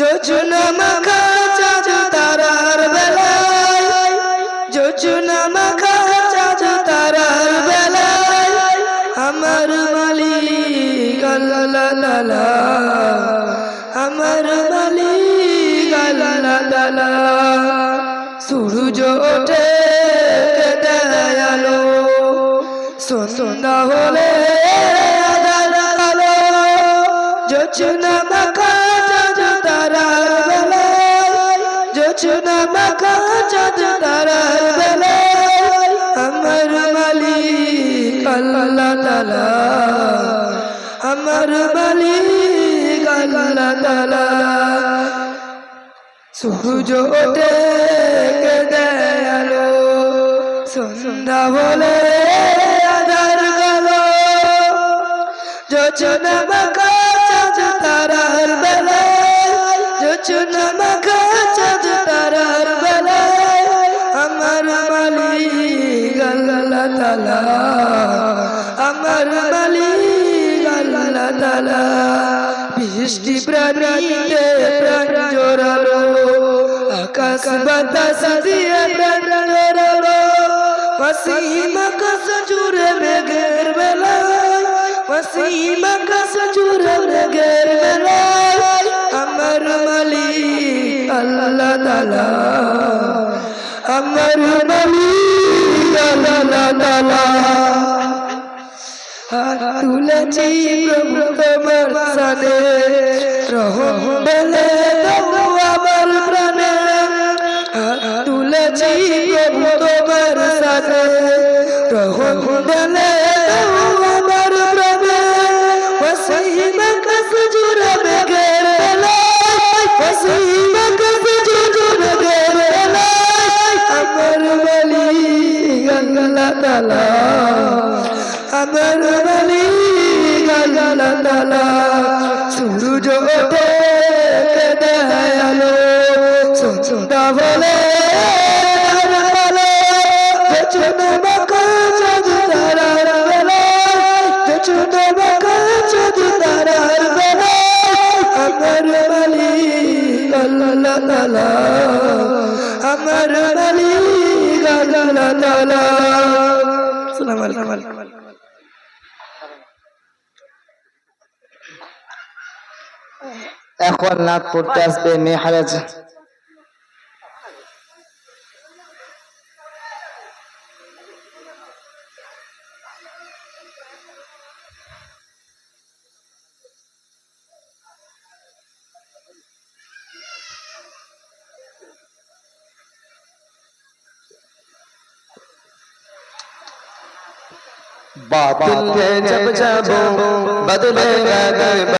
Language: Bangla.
যোজনা মাখা চাঁদ তারার বেলায়। যোজনা মাখা চাঁদ তারার বেলায়। আমার মালিক আল্লাহ লালা আমার মালিক আল্লাহ লালা সূর্য ওঠে, দয়ালো। সন্ধ্যা হলে আলো। যোচনা মাখা তারার বেলায় যোচনা মাখা চাঁদ তারার বেলায় আমার মালিক আল্লাহ তালা আমার মালিক আল্লাহ তালা সূর্য ওঠে দয়ালো সন্ধ্যা বলে আধার গেলো যোচনা যোচনা মাখা চাঁদ তারার বেলায় আমার মালিক আল্লাহ তালা আমার মালিক আল্লাহ তালা বৃষ্টি প্রাণীতে প্রাণ জোরালো। আকাশ বাতাস দিয়ে প্রাণ জোরালো। ওয়াসিম আকাশ জুড়ে মেঘের বেলায় ওয়াসিম আকাশ জুড়ে মেঘের বেলায় আমার বলি তুলেছি প্রভু তোমার সাথে। রহম বেলে দাও আমার প্রাণে। তুলেছি প্রভু তোমার সানে রহম তাআলা আমার মালিক আল্লাহ তাআলা সূর্য দয়ালো সন্ধ্যা বলে। আমার মালিক আল্লাহ তাআলা এখন নাথ পড়তে আসবে মেহারাজ बातिल जब जब बदले